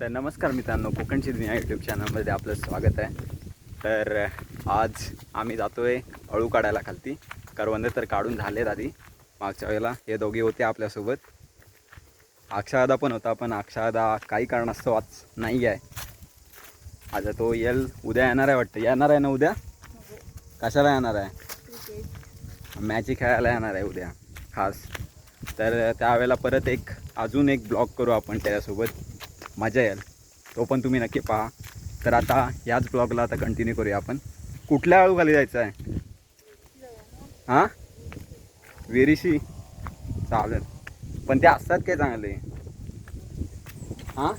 तर नमस्कार मित्रांनो कोकणची दुनिया यूट्यूब चॅनलमध्ये आपलं स्वागत आहे. तर आज आम्ही जातो आहे अळू काढायला खालती. करवंदे तर काढून झालेत आधी. मागच्या वेळेला हे दोघे होते आपल्यासोबत. अक्षरादा पण होता पण अक्षरादा काही कारणास्तव आज नाही आहे. आता तो येल उद्या येणार आहे वाटतं. येणार आहे ना उद्या? कशाला येणार आहे? मॅची खेळायला येणार आहे उद्या. खास. तर त्यावेळेला परत एक अजून एक ब्लॉग करू आपण त्याच्यासोबत. मजा येईल. तो पण तुम्ही नक्की पहा. तर आता याच ब्लॉगला आता कंटिन्यू करूया आपण. कुठल्या आळू खाली जायचं आहे? हां? वेरीशी चालेल. पण ते असतात काय चांगले? हां?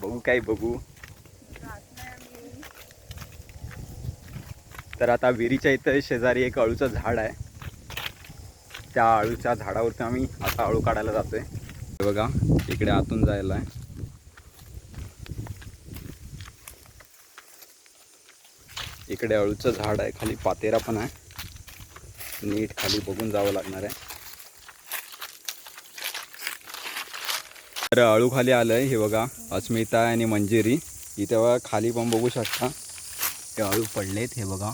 बघू काय बघू. तर आता विहिरीच्या इथं शेजारी एक अळूचं झाड आहे. त्या अळूच्या झाडावरती आम्ही आता अळू काढायला जातोय. बघा इकडे आतून जायला आहे. इकडे अळूचं झाड आहे खाली पातेरा पण आहे. नीट खाली बघून जावं लागणार आहे. तर अळू खाली आलंय हे बघा अस्मिता आणि मंजिरी. इथे बघा खाली पण बघू शकता. ते अळू पडलेत हे बघा.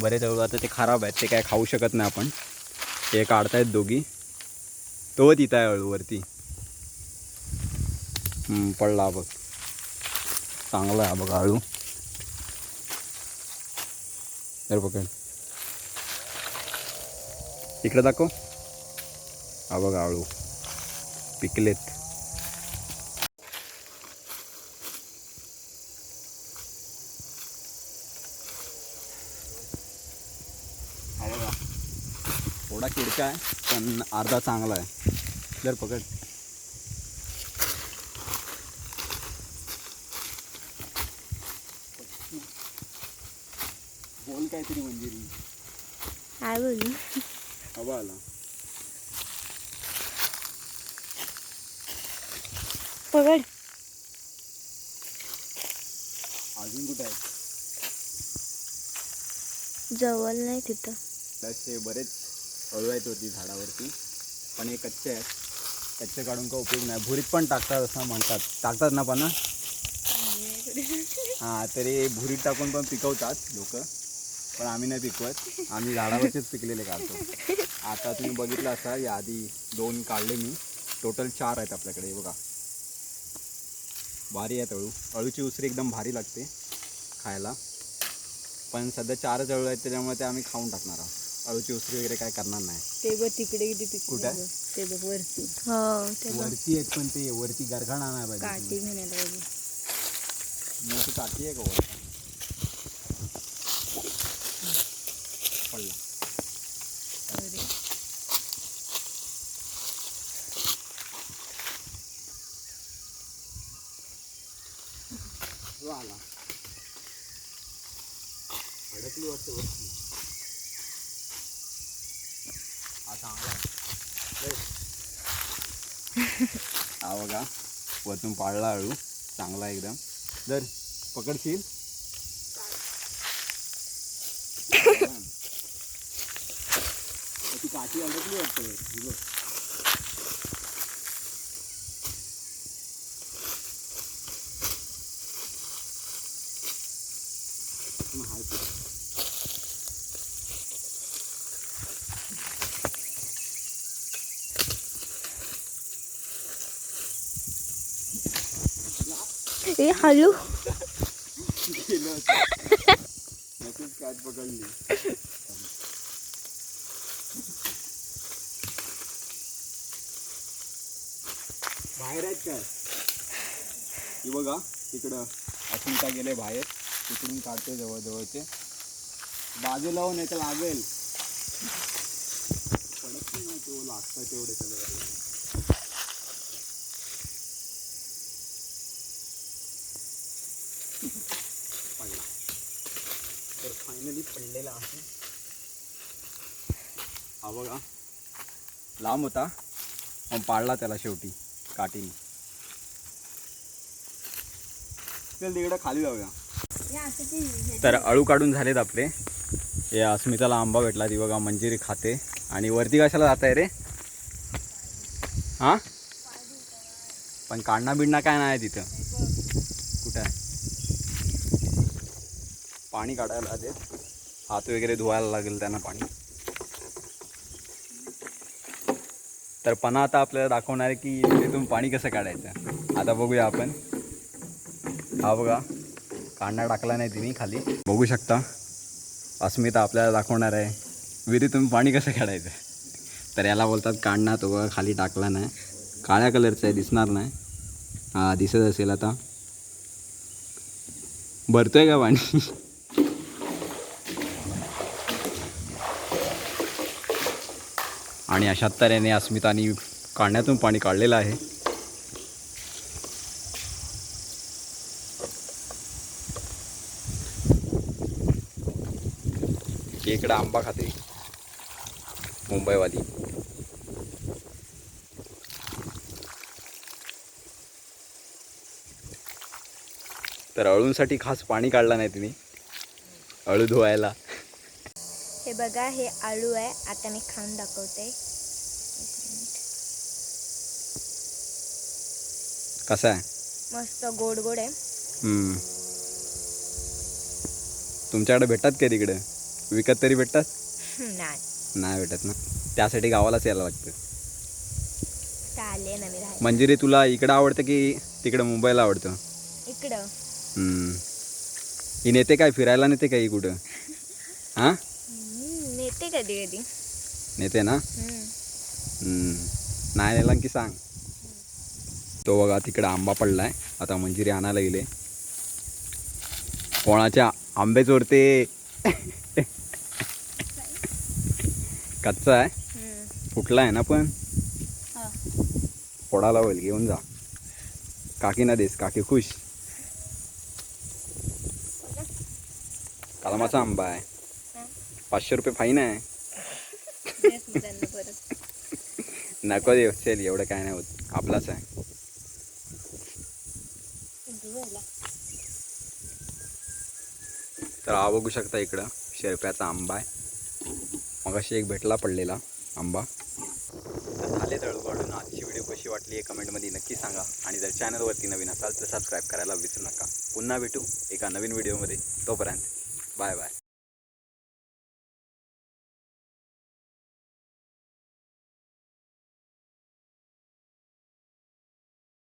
बरेच अळू आता ते खराब आहेत ते काय खाऊ शकत नाही आपण. ते काढतायत दोघी. तो तिथं आहे वरती. पडला बघ. चांगला आहे हा बघ आळू तर पकड इकडे दाखव. हा बघ आळू पिकलेत हा बघा किडका आहे पण अर्धा चांगला आहे. जर पकड. बोल काहीतरी मंजिरी काय बोलू? हवा आला. पकड. अजून कुठे आहे? जवळ नाही तिथं. तसे बरेच अळू आहेत वरती झाडावरती. पण हे कच्चे आहेत. कच्चे काढून का उपयोग नाही. भुरीत पण टाकतात असं म्हणतात. टाकतात ना पण हां? तरी भुरीत टाकून पण पिकवतात लोक. पण आम्ही नाही पिकवत. आम्ही झाडावरचेच पिकलेले काढतो. आता तुम्ही बघितलं असा या आधी दोन काढले मी. टोटल चार आहेत आपल्याकडे बघा. भारी आहेत अळू. अळूची उसरी एकदम भारी लागते खायला. पण सध्या चारच अळू आहेत त्याच्यामुळे ते आम्ही खाऊन टाकणार आहोत. अळूची उसरी वगैरे काय करणार नाही. ते बघ तिकडे किती पिकले कुठं. ते बघ वरती. हो ते बघ. वरती आहेत पण ते वरती गरगाणा नाही पाहिजे. काठी म्हणायला पाहिजे. मोठी काठी आहे का वर पडला. अरे. तो आला. अडकली वाटतं वरती. हा बघा वरतून पाळला अळू चांगला एकदम. जर पकडशील? ती काठी अडकली वाटतं ए हॅलो. बाहेर आहेत काय? ही बघा तिकडं अस्मिता गेले बाहेर. तिकडून काढते जवळ जवळचे बाजूला हो नाही तर लागेल. पडत नाही तो लागतं तेवढे सगळं पडला तर फायनली पडलेला आहे. हा बघा. लांब होता पण पाडला त्याला शेवटी काठीने. चल तिकडे खाली जाऊया. तर अळू काढून झालेत आपले. हे अस्मिताला आंबा भेटला ती बघा मंजिरी खाते. आणि वरती कशाला जात आहे रे? हां? पण काढणं बिडणं काय नाही तिथं. कुठं आहे? पाणी काढायला आले हात वगैरे धुवायला लागेल त्यांना पाणी. तर पणा आता आपल्याला दाखवणार आहे की तिथून पाणी कसं काढायचं. आता बघूया आपण. हा बघा कांदा टाकला नाही तिने खाली. बघू शकता अस्मिता आपल्याला दाखवणार आहे विहिरीतून पाणी कसं काढायचं. तर याला बोलतात काढणं तो बघा खाली टाकला नाही. काळ्या कलरचा आहे दिसणार नाही. हा दिसत असेल आता. भरतोय का पाणी? आणि अशा तऱ्हेने अस्मितानी काढण्यातून पाणी काढलेलं आहे. इकडं आंबा खाते. मुंबईवाली. तर अळूंसाठी खास पाणी काढलं नाही तिने. अळू धुवायला. हे बघा हे आळू आहे. आता मी खाऊन दाखवते. कसं आहे? मस्त गोड गोड आहे. हम्म. तुमच्याकडे भेटतात काय तिकडे? विकत तरी भेटतात? नाही. नाही भेटत ना. त्यासाठी गावालाच यायला लागतं. चालेल ना मी राहायला मंजिरी तुला इकडं आवडतं की तिकडं मुंबईला आवडतं? इकडं. हम्म. ही नेते काय? फिरायला नेते काय ही कुठं? हां? नेते कधी. कधी नेते ना. नाही नेला की सांग. तो बघा तिकडं आंबा पडलाय. आता मंजिरी आणायला गेले. कोणाच्या आंबे चोरते कच्चा आहे. फुटला आहे ना पण. फोडाला होईल घेऊन जा. काकी ना देस काकी खुश. कलमाचा आंबा आहे. पाचशे रुपये फाईन आहे. नको देऊ चल एवढं काय नाही होत. आपलाच आहे. तर हा बघू शकता इकडं शेरप्याचा आंबा आहे. मग अशी एक भेटला पडलेला आंबा. तर झाले तळू काढून आजची व्हिडिओ कशी वाटली हे कमेंटमध्ये नक्की सांगा. आणि जर चॅनलवरती नवीन असाल तर सबस्क्राईब करायला विसरू नका. पुन्हा भेटू एका नवीन व्हिडिओमध्ये. तोपर्यंत बाय बाय.